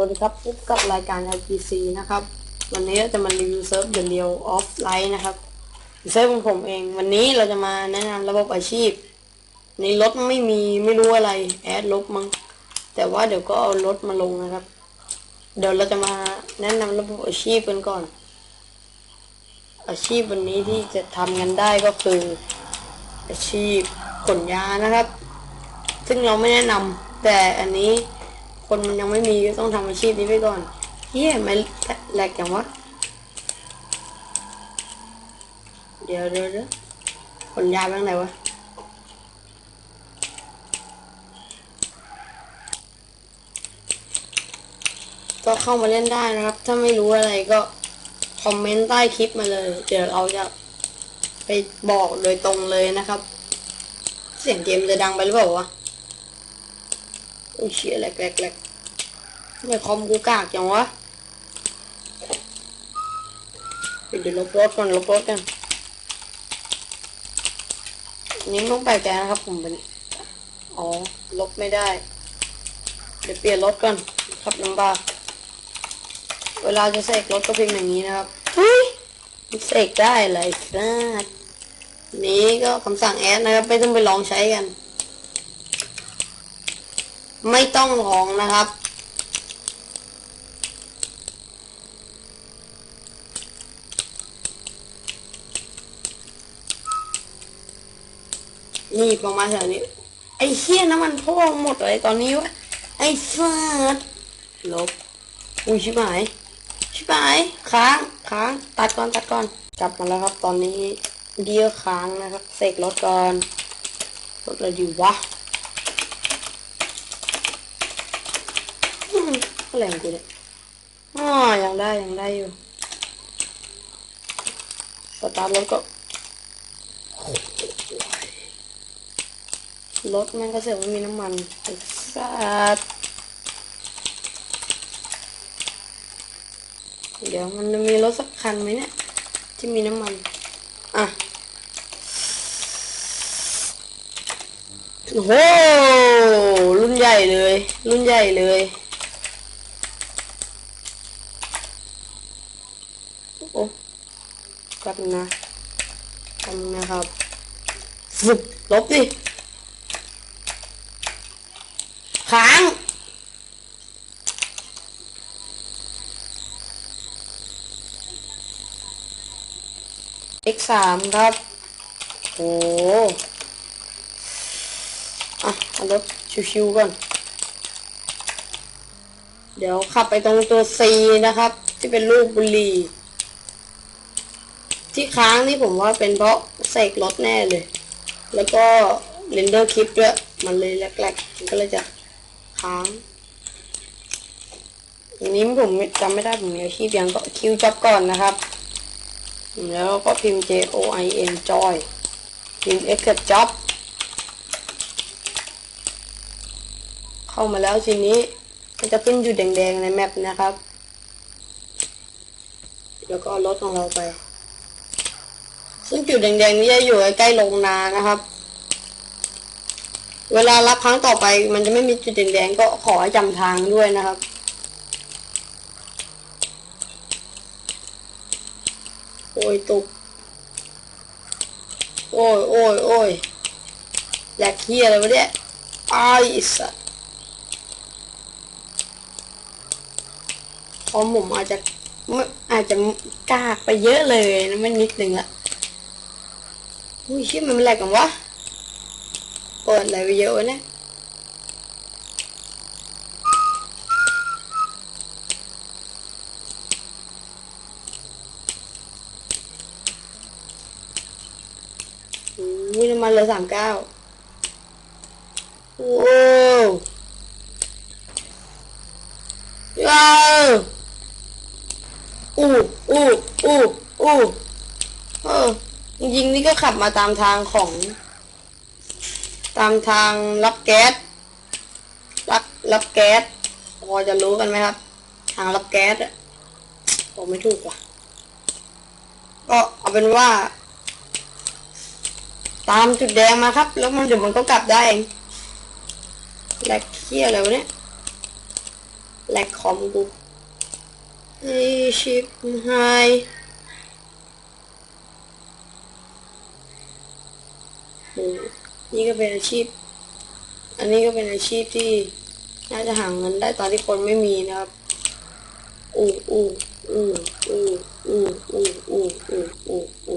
วัสดีครับพบกับรายการ LPC นะครับ วันนี้จะมารีวิวเซิร์ฟเด e เ e ียวออฟไลน์นะครับเซิร์ฟของผมเอง วันนี้เราจะมาแนะนำระบบอาชีพ ในรถไม่มีไม่รู้อะไรแอดลบมั้งแต่ว่าเดี๋ยวก็เอารถมาลงนะครับ เดี๋ยวเราจะมาแนะนำระบบอาชีพกันก่อน อาชีพวันนี้ที่จะทำกันได้ก็คือ อาชีพขนยานะครับ ซึ่งเราไม่แนะนำแต่อันนี้ คนมันยังไม่มีก็ต้องทำอาชีพนี้ไปก่อนเฮียไม่แหลกอย่างวะ เดี๋ยวเดี๋ยวเดี๋ยวขนยาไปทางไหนวะก็เข้ามาเล่นได้นะครับ ถ้าไม่รู้อะไรก็คอมเมนต์ใต้คลิปมาเลย เดี๋ยวเราจะไปบอกโดยตรงเลยนะครับ เสียงเกมจะดังไปหรือเปล่าวะ โอ้ยเชี่ยแหลกแหลกแหลกทำไมคอมกูกากจังวะเดี๋ยวลบรถก่อนลบรถกันอันนี้ไม่ต้องแปลกนะครับผมเป็นอ๋อ ลบไม่ได้ เดี๋ยวเปลี่ยนรถก่อนขับลำบาก เวลาจะเสกรถก็เพียงอย่างนี้นะครับเฮ้ยเสกได้เลยนี้ก็คำสั่งแอดนะครับ ไม่ต้องไปลองใช้กัน ไม่ต้องลองนะครับ นี่ประมาณแถวนี้ ไอ้เชี่ยน้ำมันพ่วงหมดเลยตอนนี้วะ ไอ้สัสลบ อุ้ยชิบหาย ชิบหายค้างค้างตัดก่อนตัดก่อน กลับมาแล้วครับ ตอนนี้เดียวค้างนะครับ เสกรถก่อนรถอะไรดีวะ อะไรงกูเนี่ยอ๋อยังได้ยังได้อยู่สตาร์ทรถก็รถม่งก็เสือกไม่มีน้ำมันไอ้สัสเดี๋ยวมันจะมีรถสักคันไหมเนี่ย ที่มีน้ำมัน อะโอ้โหรุ่นใหญ่เลย รุ่นใหญ่เลย โอ้กันนะกันนะครับฝึกลบดิค้าง x สามครับโอ้อะเอารถชิวๆก่อนเดี๋ยวขับไปตรงตัว C นะครับ ที่เป็นรูปบุหรี่ ที่ค้างนี่ผมว่าเป็นเพราะเสกรถแน่เลย แล้วก็เรนเดอร์คลิปด้วย มันเลยแรกๆมันก็เลยจะค้างอันนี้ผมจำไม่ได้ผมมีอาชีพยังก็คิวจ็อบก่อนนะครับ แล้วก็พิมพ์ J O I N joy พิมพ์ X job เข้ามาแล้วทีนี้มันจะขึ้นอยู่แดงๆในแมปนะครับ แล้วก็เอารถของเราไป ซึ่งจุดแดงๆนี้จะอยู่ใกล้ๆโรงนานะครับ เวลารับครั้งต่อไป มันจะไม่มีจุดแดงๆก็ขอให้จำทางด้วยนะครับ โอ้ยตุก โอ้ยโอ้ยโอ้ยอยากเคียอะไรวะเนี่ยไอ้สัสพอผมอาจจะไม่อาจจะกากไปเยอะเลยนะไม่นิดนึงละ อุ้ยชิบมันเป็นไรกันวะเปิดอะไรไปเยอะวะเนี่ยอุ้ยน้ำมันเหลือสามเก้าโอ้ว้าวอู้อู้อู้อู้เออ จริงๆนี่ก็ขับมาตามทางของ ตามทางรับแก๊สรับรับแก๊สพอจะรู้กันไหมครับ ทางรับแก๊สอะผมไม่ถูกว่ะ ก็เอาเป็นว่า ตามจุดแดงมาครับ แล้วมันเดี๋ยวมันก็กลับได้เองแหลกเคี้ยอะไรวะเนี่ยแลกคอมกูไอชิปไฮอืม นี่ก็เป็นอาชีพ อันนี้ก็เป็นอาชีพที่น่าจะหาเงินได้ตอนที่คนไม่มีนะครับอูอูอูอูอูอูอูอูอูอู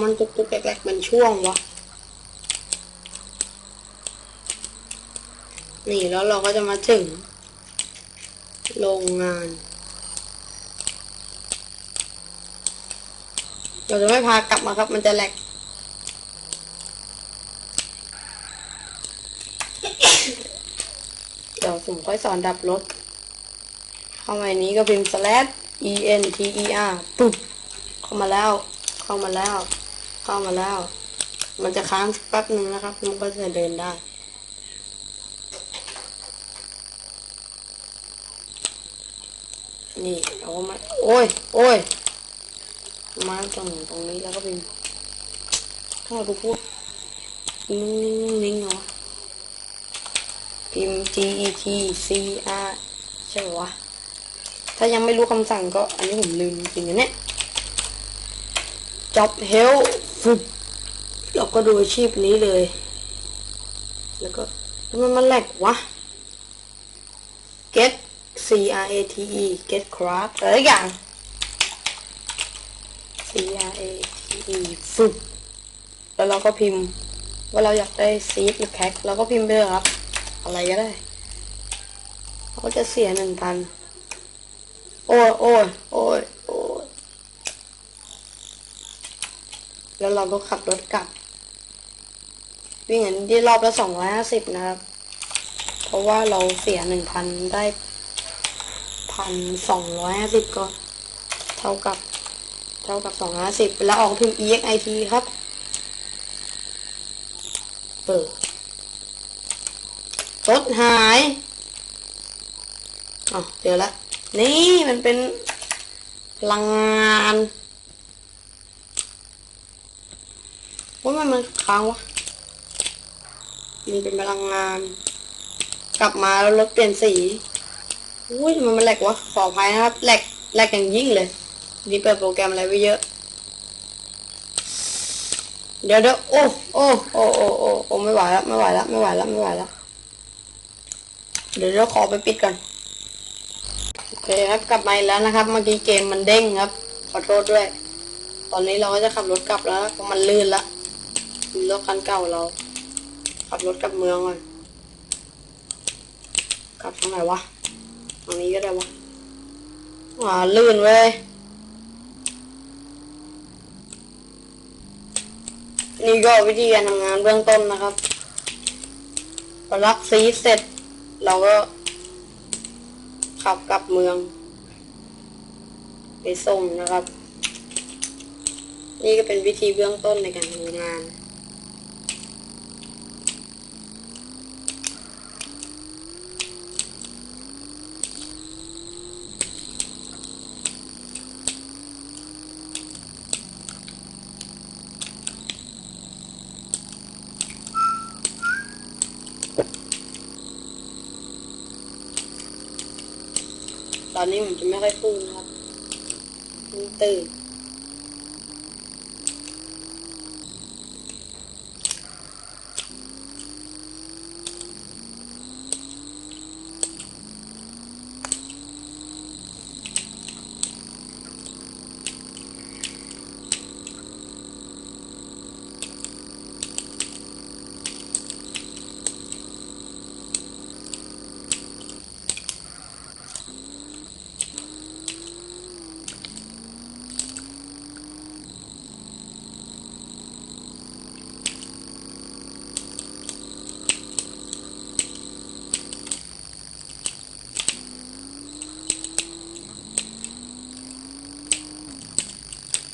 มันตุกตุกแกลกๆเป็นช่วงวะ นี่แล้วเราก็จะมาถึง โรงงาน เราจะไม่พากลับมาครับ มันจะแหลกเดี๋ยวผมค่อยสอนดับรถเข้ามาในนี้ก็พิมพ์ slash e n t e r ปุ๊บ เข้ามาแล้ว เข้ามาแล้ว เข้ามาแล้ว มันจะค้างสักแป๊บหนึ่งนะครับมันก็จะเดินได้นี่เรามา โอ้ย โอ้ย มาตรงตรงนี้แล้วก็เป็นถ้าเราพูดนิ่งๆนิ่งเนาะพิมพ์ G E T C R ใช่ปะวะ ถ้ายังไม่รู้คำสั่งก็ อันนี้ผมลืมจริงๆนะเนี่ย Job Help ฝึกเราก็ดูอาชีพนี้เลย แล้วก็ทำไมมันแหลกวะ Get C R A T E Get Craft อะไรอย่าง C R A T E ฝึก แล้วเราก็พิมพ์ ว่าเราอยากได้ซีดหรือแพ็คเราก็พิมพ์ไปเลยครับ อะไรก็ได้เราจะเสียหนึ่งพันโอ้ยโอ้ยโอ้ยโอ้ยแล้วเราก็ขับรถกลับ วิ่งอันที่รอบละสองร้อยห้าสิบนะครับ เพราะว่าเราเสียหนึ่งพันได้พันสองร้อยห้าสิบก็เท่ากับ เท่ากับสองห้าสิบแล้วออกพิมพ์ exit ครับ เปิดรถหายอ๋อเดี๋ยวละนี่มันเป็นพลังงานว่ามันมันค้างวะมันเป็นพลังงาน กลับมาแล้วรถเปลี่ยนสี อุ้ยทำไมมันแหลกวะขออภัยนะครับแหลกแหลกอย่างยิ่งเลย นี่เปิดโปรแกรมอะไรไว้เยอะ เดี๋ยวเดี๋ยวโอ้โอ้โอ้โอ้โอ้โอ้ไม่ไหวแล้วไม่ไหวแล้วไม่ไหวแล้วไม่ไหวแล้วเดี๋ยวเราขอไปปิดก่อนโอเคครับกลับมาแล้วนะครับ เมื่อกี้เกมมันเด้งครับ ขอโทษด้วย ตอนนี้เราก็จะขับรถกลับแล้วเพราะมันลื่นละรถคันเก่าเรา ขับรถกลับเมืองก่อนกลับทางไหนวะทางนี้ก็ได้วะอ่าลื่นเว้ย นี่ก็วิธีการทำงานเบื้องต้นนะครับพอรักซีเสร็จ เราก็ ขับกลับเมือง ไปส่งนะครับ นี่ก็เป็นวิธีเบื้องต้นในการทำงาน ตอนนี้ผมจะไม่ค่อยพูดนะครับตื่น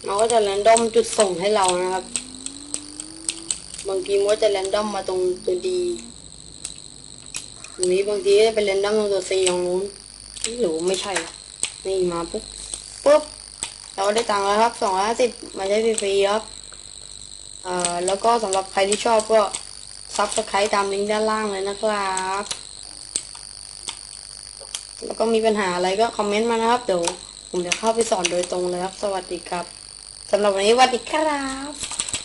มันก็จะแรนดอมจุดส่งให้เรานะครับ บางทีมันก็จะแรนดอมมาตรงตัวดีตรงนี้บางทีจะเป็นแรนดอมตรงตัวซีตรงนู้นหรือไม่ใช่วะนี่มาปุ๊บปุ๊บเราได้ตังค์แล้วครับสองร้อยห้าสิบมาใช้ฟรีๆครับเอ่อแล้วก็สำหรับใครที่ชอบก็ซับสไครต์ตามลิงก์ด้านล่างเลยนะครับ แล้วก็มีปัญหาอะไรก็คอมเมนต์มานะครับ เดี๋ยวผมจะเข้าไปสอนโดยตรงเลยครับ สวัสดีครับ สำหรับวันนี้สวัสดีครับ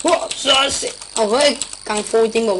พวกซอสเอาเฮ้ยกังฟูจริงบอกว่า